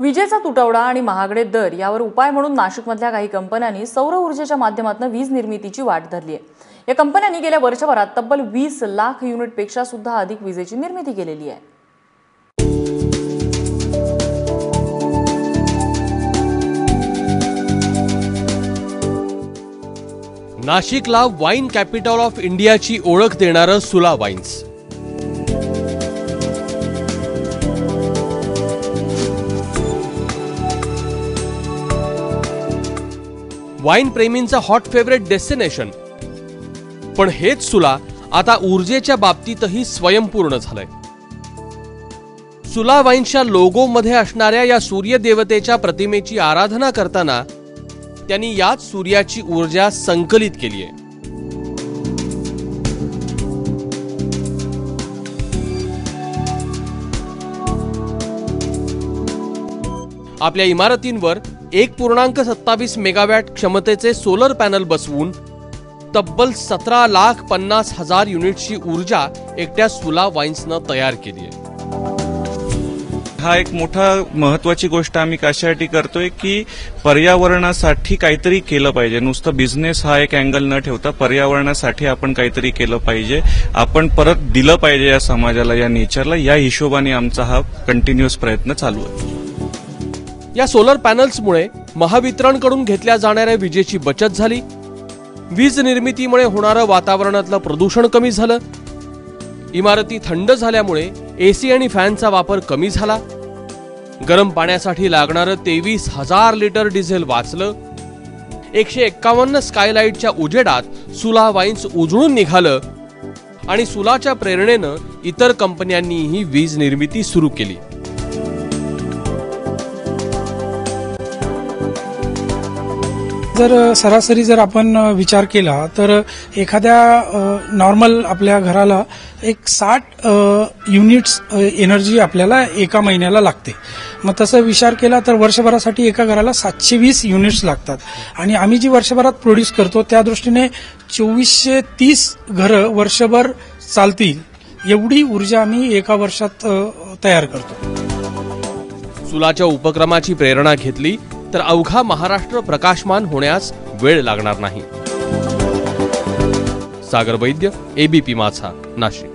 विजेचा तुटवडा आणि महागडे दर यावर उपाय म्हणून नाशिकमधल्या काही कंपन्यांनी सौर ऊर्जेच्या माध्यमातून वीज निर्मितीची वाट धरली आहे या कंपन्यांनी गेल्या वर्षभरात तब्बल वीस लाख युनिटपेक्षा सुद्धा अधिक विजेची निर्मिती केलेली आहे. नाशिकला वाईन कॅपिटल ऑफ इंडियाची ओळख देणारं सुला वाईन्स वाईन प्रेमींचा हॉट फेवरेट डेस्टिनेशन. पण हेच सुला आता ऊर्जेच्या बाबतीतही स्वयंपूर्ण झालंय. सुला वाईनच्या लोगोमध्ये असणाऱ्या या सूर्यदेवतेच्या प्रतिमेची आराधना करताना त्यांनी याच सूर्याची ऊर्जा संकलित केली आहे. आपल्या इमारतींवर एक पूर्णांक सत्तावीस मेगावॅट क्षमतेचे सोलर पॅनल बसवून तब्बल सतरा लाख पन्नास हजार युनिटची ऊर्जा एकट्या सुला वाईन्सनं तयार केली आहे. हा एक मोठा महत्वाची गोष्ट आम्ही कशासाठी करतोय की पर्यावरणासाठी काहीतरी केलं पाहिजे. नुसतं बिझनेस हा एक अँगल न ठेवता पर्यावरणासाठी आपण काहीतरी केलं पाहिजे. आपण परत दिलं पाहिजे या समाजाला या नेचरला या हिशोबाने आमचा हा कंटिन्युअस प्रयत्न चालू आहे. या सोलर पॅनल्समुळे महावितरणकडून घेतल्या जाणाऱ्या विजेची बचत झाली. वीज निर्मितीमुळे होणारं वातावरणातलं प्रदूषण कमी झालं. इमारती थंड झाल्यामुळे एसी आणि फॅनचा वापर कमी झाला. गरम पाण्यासाठी लागणारं तेवीस हजार लिटर डिझेल वाचलं. एकशे एक्कावन्न स्कायलाईटच्या उजेडात सुला वाईन्स उजळून निघालं आणि सुलाच्या प्रेरणेनं इतर कंपन्यांनीही वीज निर्मिती सुरू केली. जर सरासरी जर आपण विचार केला तर एखाद्या नॉर्मल आपल्या घराला एक साठ युनिट्स एनर्जी आपल्याला एका महिन्याला लागते. मग तसं विचार केला तर वर्षभरासाठी एका घराला सातशे वीस युनिट्स लागतात. आणि आम्ही जी वर्षभरात प्रोड्यूस करतो त्या दृष्टीने चोवीसशे तीस घरं वर्षभर चालतील एवढी ऊर्जा आम्ही एका वर्षात तयार करतो. सुलाच्या उपक्रमाची प्रेरणा घेतली. तर अवघा महाराष्ट्र प्रकाशमान होण्यास वेळ लागणार नाही. सागर वैद्य एबीपी माझा नाशिक.